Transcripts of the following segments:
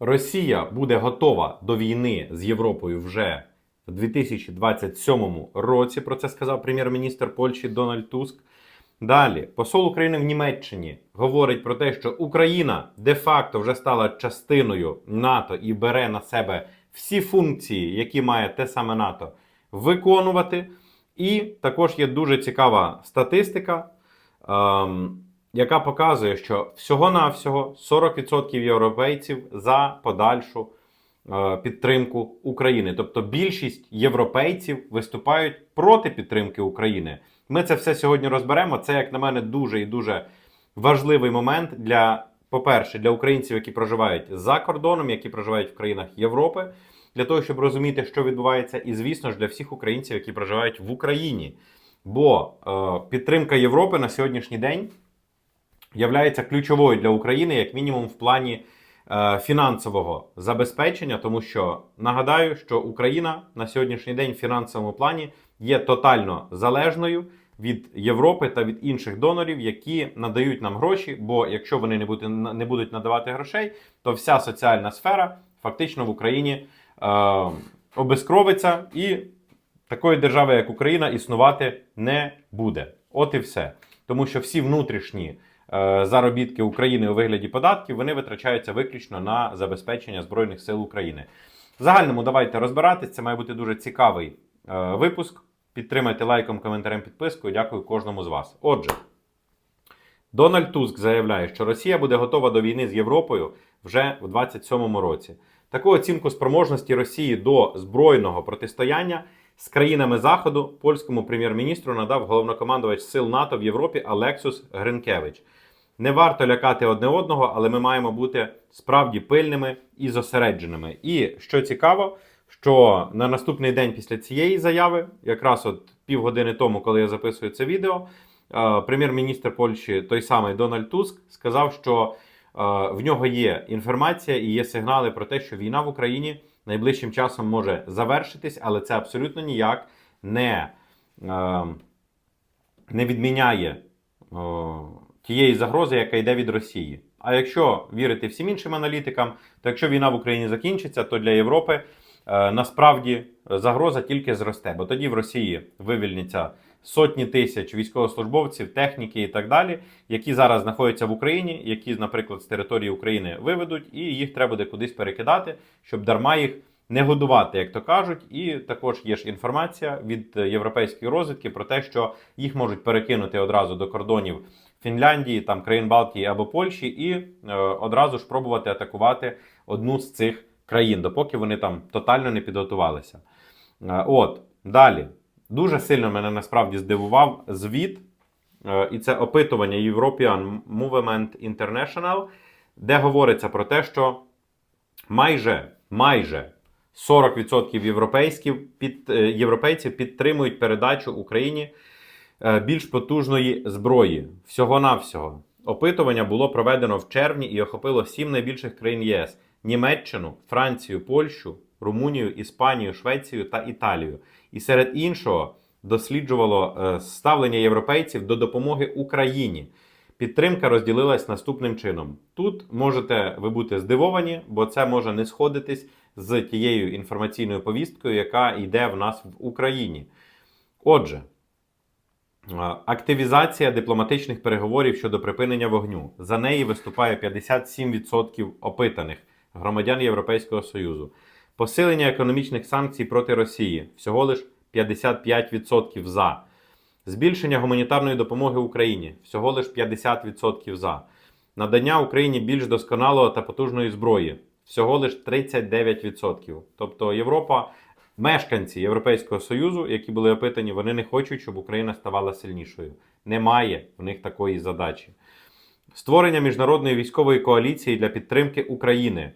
Росія буде готова до війни з Європою вже в 2027 році. Про це сказав прем'єр-міністр Польщі Дональд Туск. Далі, посол України в Німеччині говорить про те, що Україна де-факто вже стала частиною НАТО і бере на себе всі функції, які має те саме НАТО, виконувати. І також є дуже цікава статистика, ем, яка показує, що всього-навсього 40% європейців за подальшу е, підтримку України. Тобто більшість європейців виступають проти підтримки України. Ми це все сьогодні розберемо. Це, як на мене, дуже і дуже важливий момент для, по-перше, для українців, які проживають за кордоном, які проживають в країнах Європи, для того, щоб розуміти, що відбувається, і звісно ж для всіх українців, які проживають в Україні. Бо е, підтримка Європи на сьогоднішній день являється ключовою для України, як мінімум, в плані е, фінансового забезпечення, тому що нагадаю, що Україна на сьогоднішній день в фінансовому плані є тотально залежною від Європи та від інших донорів, які надають нам гроші. Бо якщо вони не будуть, не будуть надавати грошей, то вся соціальна сфера фактично в Україні е, обезкровиться і такої держави, як Україна, існувати не буде. От і все. Тому що всі внутрішні заробітки України у вигляді податків вони витрачаються виключно на забезпечення Збройних сил України. В загальному давайте розбиратись. Це має бути дуже цікавий е, випуск. Підтримайте лайком, коментарем, підпискою. Дякую кожному з вас. Отже, Дональд Туск заявляє, що Росія буде готова до війни з Європою вже в 2027 році. Таку оцінку спроможності Росії до збройного протистояння з країнами Заходу польському прем'єр-міністру надав головнокомандувач сил НАТО в Європі Алексус Гринкевич. Не варто лякати одне одного, але ми маємо бути справді пильними і зосередженими. І що цікаво, що на наступний день після цієї заяви, якраз от півгодини тому, коли я записую це відео, е, прем'єр-міністр Польщі, той самий Дональд Туск, сказав, що е, в нього є інформація і є сигнали про те, що війна в Україні найближчим часом може завершитись, але це абсолютно ніяк не, е, не відміняє тієї загрози, яка йде від Росії. А якщо вірити всім іншим аналітикам, то якщо війна в Україні закінчиться, то для Європи е, насправді загроза тільки зросте, бо тоді в Росії вивільняться сотні тисяч військовослужбовців, техніки і так далі, які зараз знаходяться в Україні, які, наприклад, з території України виведуть, і їх треба буде кудись перекидати, щоб дарма їх не годувати, як то кажуть. І також є ж інформація від європейської розвідки про те, що їх можуть перекинути одразу до кордонів Фінляндії, там країн Балтії або Польщі, і е, одразу ж пробувати атакувати одну з цих країн, допоки вони там тотально не підготувалися. Е, От далі дуже сильно мене насправді здивував звіт, е, і це опитування European Movement International, де говориться про те, що майже майже 40% європейських під, е, європейців підтримують передачу Україні е, більш потужної зброї. Всього-навсього. Опитування було проведено в червні і охопило сім найбільших країн ЄС: Німеччину, Францію, Польщу, Румунію, Іспанію, Швецію та Італію. І серед іншого досліджувало е, ставлення європейців до допомоги Україні. Підтримка розділилась наступним чином. Тут можете ви бути здивовані, бо це може не сходитись з тією інформаційною повісткою, яка йде в нас в Україні. Отже, активізація дипломатичних переговорів щодо припинення вогню. За неї виступає 57% опитаних громадян Європейського Союзу. Посилення економічних санкцій проти Росії всього лиш 55% за. Збільшення гуманітарної допомоги Україні всього лиш 50% за. Надання Україні більш досконалого та потужної зброї всього лиш 39%. Тобто Європа, мешканці Європейського Союзу, які були опитані, вони не хочуть, щоб Україна ставала сильнішою. Немає в них такої задачі. Створення міжнародної військової коаліції для підтримки України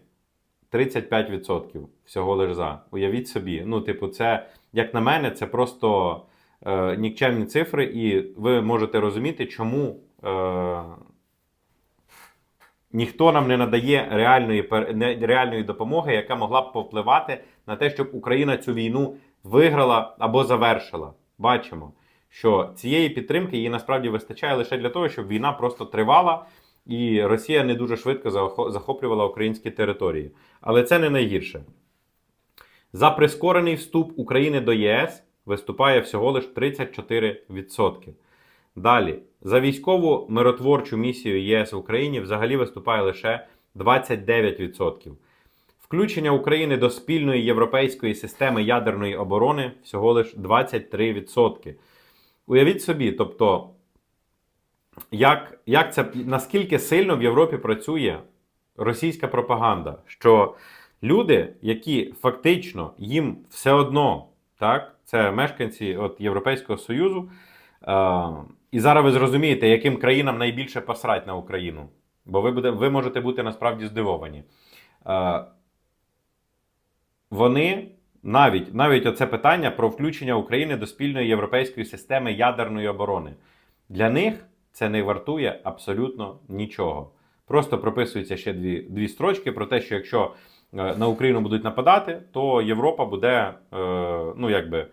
35% всього лиш за. Уявіть собі. Ну, типу, це, як на мене, це просто е, нікчемні цифри, і ви можете розуміти, чому е, ніхто нам не надає реальної, реальної допомоги, яка могла б повпливати на те, щоб Україна цю війну виграла або завершила. Бачимо, що цієї підтримки їй насправді вистачає лише для того, щоб війна просто тривала і Росія не дуже швидко захо- захоплювала українські території. Але це не найгірше. За прискорений вступ України до ЄС виступає всього лише 34%. Далі, за військову миротворчу місію ЄС в Україні взагалі виступає лише 29%. Включення України до спільної європейської системи ядерної оборони всього лише 23%. Уявіть собі, тобто, як, як це, наскільки сильно в Європі працює російська пропаганда, що люди, які фактично їм все одно, так, це мешканці от, Європейського Союзу, е, і зараз ви зрозумієте, яким країнам найбільше посрать на Україну. Бо ви, буде, ви можете бути насправді здивовані. Е, вони навіть, навіть оце питання про включення України до спільної європейської системи ядерної оборони. Для них це не вартує абсолютно нічого. Просто прописуються ще дві, дві строчки про те, що якщо е, на Україну будуть нападати, то Європа буде, е, ну якби,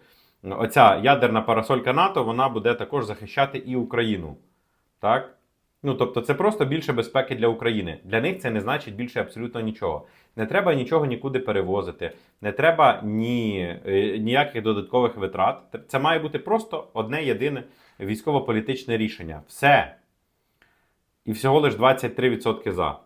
оця ядерна парасолька НАТО, вона буде також захищати і Україну. Так? Ну, тобто, це просто більше безпеки для України. Для них це не значить більше абсолютно нічого. Не треба нічого нікуди перевозити, не треба ні, е, ніяких додаткових витрат. Це має бути просто одне єдине військово-політичне рішення. Все. І всього лише 23% за.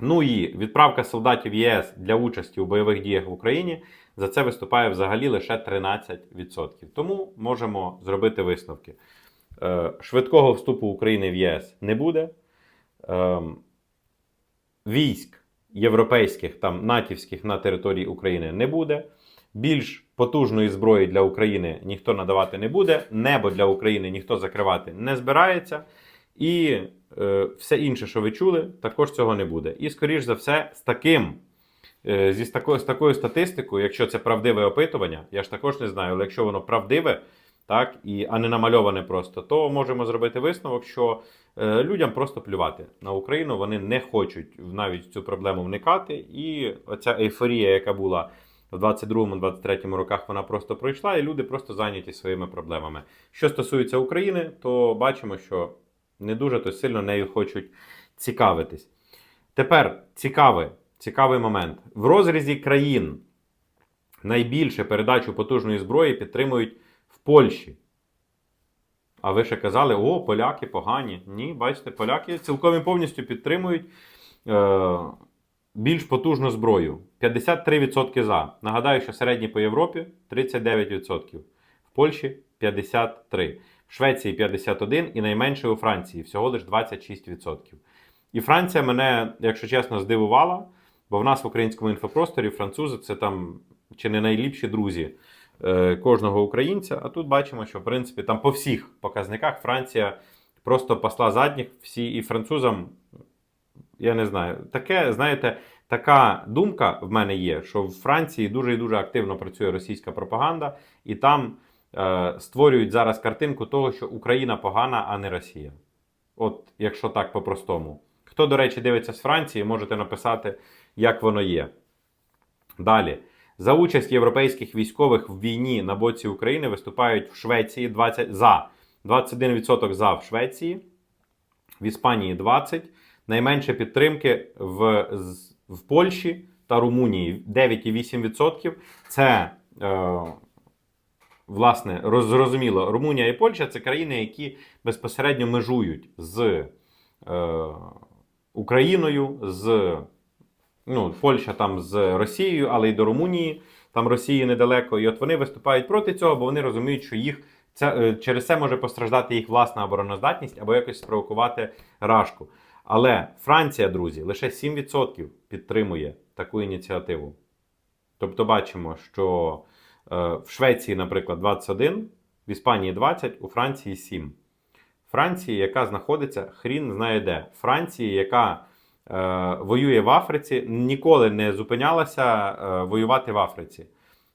Ну і відправка солдатів ЄС для участі у бойових діях в Україні за це виступає взагалі лише 13%. Тому можемо зробити висновки. Е, Швидкого вступу України в ЄС не буде. Ем, Військ європейських там натівських на території України не буде. Більш потужної зброї для України ніхто надавати не буде. Небо для України ніхто закривати не збирається. І е, все інше, що ви чули, також цього не буде. І, скоріш за все, з таким, е, зі такою, з такою статистикою, якщо це правдиве опитування, я ж також не знаю, але якщо воно правдиве, так, і, а не намальоване просто, то можемо зробити висновок, що е, людям просто плювати на Україну, вони не хочуть навіть в цю проблему вникати. І оця ейфорія, яка була в 22-23 роках, вона просто пройшла, і люди просто зайняті своїми проблемами. Що стосується України, то бачимо, що не дуже то сильно нею хочуть цікавитись. Тепер цікавий, цікавий момент. В розрізі країн найбільше передачу потужної зброї підтримують в Польщі. А ви ще казали, о, поляки погані. Ні, бачите, поляки цілком і повністю підтримують е, більш потужну зброю. 53% за. Нагадаю, що середній по Європі 39%. В Польщі 53%. Швеції 51% і найменше у Франції всього лише 26%. І Франція мене, якщо чесно, здивувала, бо в нас в українському інфопросторі французи це там чи не найліпші друзі е, кожного українця. А тут бачимо, що в принципі там по всіх показниках Франція просто посла задніх всі і французам. Я не знаю, таке, знаєте, така думка в мене є, що в Франції дуже і дуже активно працює російська пропаганда, і там створюють зараз картинку того, що Україна погана, а не Росія. От, якщо так по-простому. Хто, до речі, дивиться з Франції, можете написати, як воно є. Далі. За участь європейських військових в війні на боці України виступають в Швеції 20 за 21% за в Швеції, в Іспанії 20%, найменше підтримки в, в Польщі та Румунії 9,8%. Це, е, власне, зрозуміло, Румунія і Польща це країни, які безпосередньо межують з е, Україною, з ну, Польща там з Росією, але й до Румунії, там Росії недалеко. І от вони виступають проти цього, бо вони розуміють, що їх це, е, через це може постраждати їх власна обороноздатність або якось спровокувати рашку. Але Франція, друзі, лише 7% підтримує таку ініціативу. Тобто бачимо, що в Швеції, наприклад, 21, в Іспанії 20, у Франції 7. Франції, яка знаходиться хрін знає де. Франції, яка е, воює в Африці, ніколи не зупинялася е, воювати в Африці.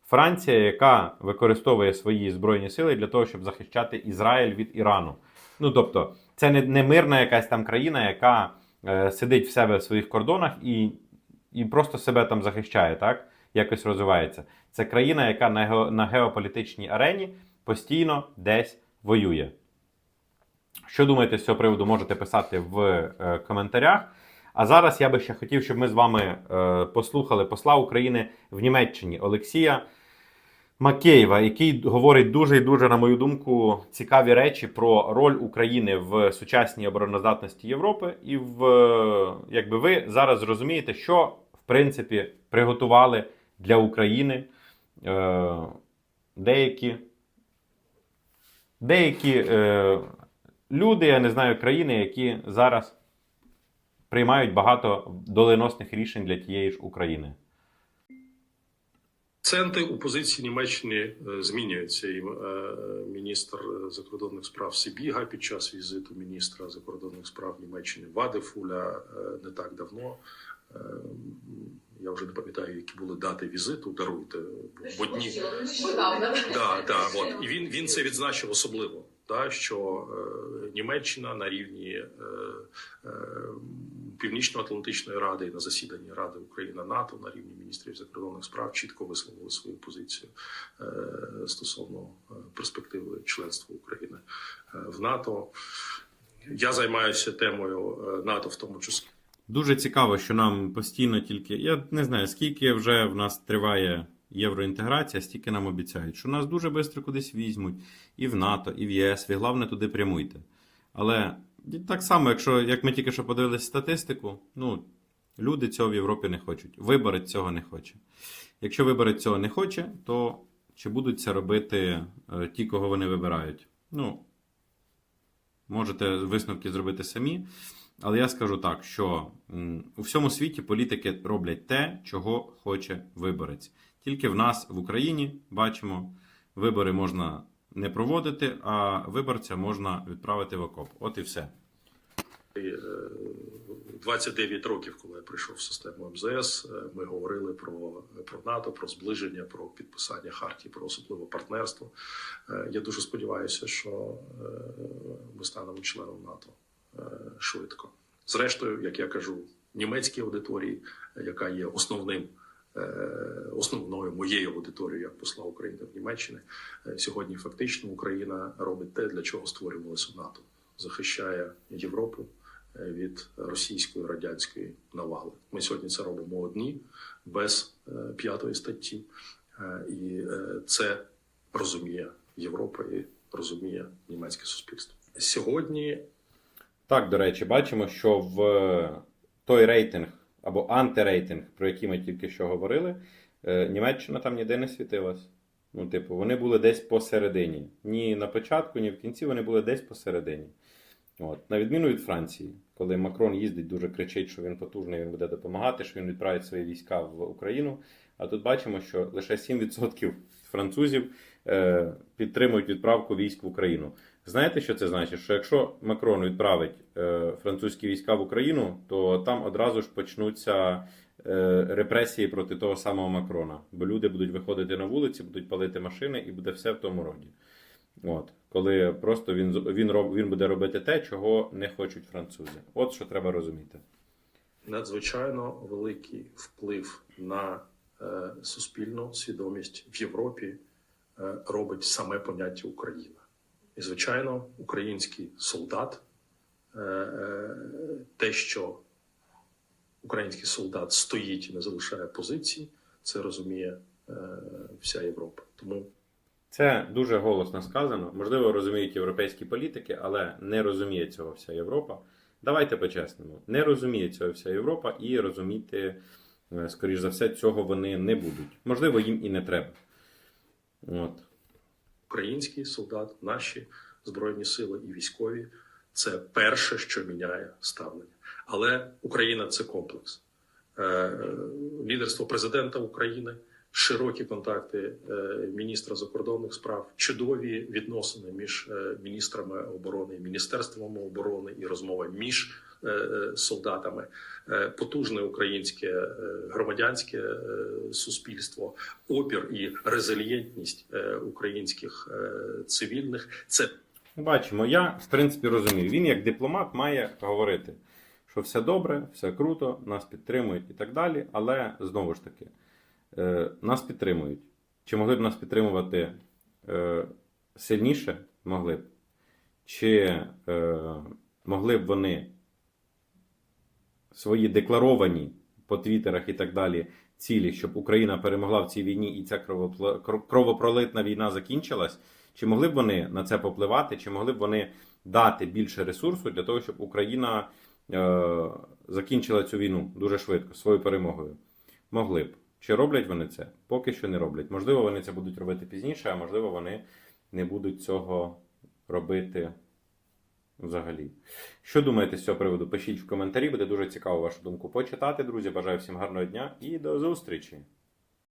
Франція, яка використовує свої збройні сили для того, щоб захищати Ізраїль від Ірану. Ну тобто, це не, не мирна якась там країна, яка е, сидить в себе в своїх кордонах і, і просто себе там захищає, так? Якось розвивається. Це країна, яка на, гео, на геополітичній арені постійно десь воює. Що думаєте з цього приводу, можете писати в е, коментарях. А зараз я би ще хотів, щоб ми з вами е, послухали посла України в Німеччині Олексія Макеєва, який говорить дуже і дуже, на мою думку, цікаві речі про роль України в сучасній обороноздатності Європи. І в е, якби ви зараз зрозумієте, що в принципі приготували для України е, деякі, деякі е, люди, я не знаю, країни, які зараз приймають багато доленосних рішень для тієї ж України. Акценти у позиції Німеччини е, змінюються. І е, міністр закордонних справ Сибіга під час візиту міністра закордонних справ Німеччини Вадефуля не так давно. Я вже не пам'ятаю, які були дати візиту. Даруйте в одні. Да, да, от. І він, він це відзначив особливо, да, що е, Німеччина на рівні е, е, Північно-Атлантичної ради і на засіданні Ради Україна НАТО на рівні міністрів закордонних справ чітко висловили свою позицію е, стосовно е, перспективи членства України е, в НАТО. Я займаюся темою е, НАТО, в тому числі. Дуже цікаво, що нам постійно тільки. Я не знаю, скільки вже в нас триває євроінтеграція, стільки нам обіцяють, що нас дуже швидко кудись візьмуть і в НАТО, і в ЄС. Ви головне туди прямуйте. Але так само, якщо як ми тільки що подивилися статистику, ну люди цього в Європі не хочуть. Виборець цього не хоче. Якщо виборець цього не хоче, то чи будуть це робити е, ті, кого вони вибирають? Ну, можете висновки зробити самі. Але я скажу так, що у всьому світі політики роблять те, чого хоче виборець. Тільки в нас в Україні бачимо, вибори можна не проводити, а виборця можна відправити в окоп. От і все. І, е, 29 років, коли я прийшов в систему МЗС, е, ми говорили про, про НАТО, про зближення, про підписання хартії, про особливе партнерство. Е, Я дуже сподіваюся, що ми станемо членом НАТО е, швидко. Зрештою, як я кажу, німецькій аудиторії, яка є основним. е, Основною моєю аудиторією як посла України в Німеччині е, сьогодні фактично Україна робить те, для чого створювалося НАТО, захищає Європу від російської радянської навали. Ми сьогодні це робимо одні без п'ятої статті, і це розуміє Європа і розуміє німецьке суспільство. Сьогодні Так, до речі, бачимо, що в е, той рейтинг або антирейтинг, про який ми тільки що говорили, е, Німеччина там ніде не світилась. Ну, типу, вони були десь посередині. Ні на початку, ні в кінці вони були десь посередині. От. На відміну від Франції, коли Макрон їздить, дуже кричить, що він потужний, він буде допомагати, що він відправить свої війська в Україну. А тут бачимо, що лише 7% французів підтримують відправку військ в Україну. Знаєте, що це значить? Що якщо Макрон відправить е, французькі війська в Україну, то там одразу ж почнуться е, репресії проти того самого Макрона. Бо люди будуть виходити на вулиці, будуть палити машини і буде все в тому роді. От, коли просто він, він, роб, він буде робити те, чого не хочуть французи. От що треба розуміти. надзвичайно великий вплив на е, суспільну свідомість в Європі е, робить саме поняття Україна. І, звичайно, український солдат, е, е, те, що український солдат стоїть і не залишає позиції, це розуміє е, вся Європа. Тому Це дуже голосно сказано. Можливо, розуміють європейські політики, але не розуміє цього вся Європа. Давайте по-чесному. Не розуміє цього вся Європа і розуміти, е, скоріш за все, цього вони не будуть. Можливо, їм і не треба. От. український солдат, наші збройні сили і військові це перше, що міняє ставлення. Але Україна це комплекс. Е, Лідерство президента України, широкі контакти е, міністра закордонних справ, чудові відносини між е, міністрами оборони міністерством оборони і розмова між солдатами, е, потужне українське е, громадянське е, суспільство, опір і резилієнтність е, українських е, цивільних це Бачимо, я в принципі розумію. Він як дипломат має говорити, що все добре, все круто, нас підтримують і так далі. Але знову ж таки, е, нас підтримують. Чи могли б нас підтримувати е, сильніше? Могли б. чи е, могли б вони свої декларовані по твіттерах і так далі цілі, щоб Україна перемогла в цій війні і ця кровопролитна війна закінчилась, чи могли б вони на це попливати, чи могли б вони дати більше ресурсу для того, щоб Україна е, закінчила цю війну дуже швидко своєю перемогою? Могли б. Чи роблять вони це? Поки що не роблять. Можливо, вони це будуть робити пізніше, а можливо, вони не будуть цього робити взагалі. Що думаєте з цього приводу? Пишіть в коментарі, буде дуже цікаво вашу думку почитати, друзі. Бажаю всім гарного дня і до зустрічі!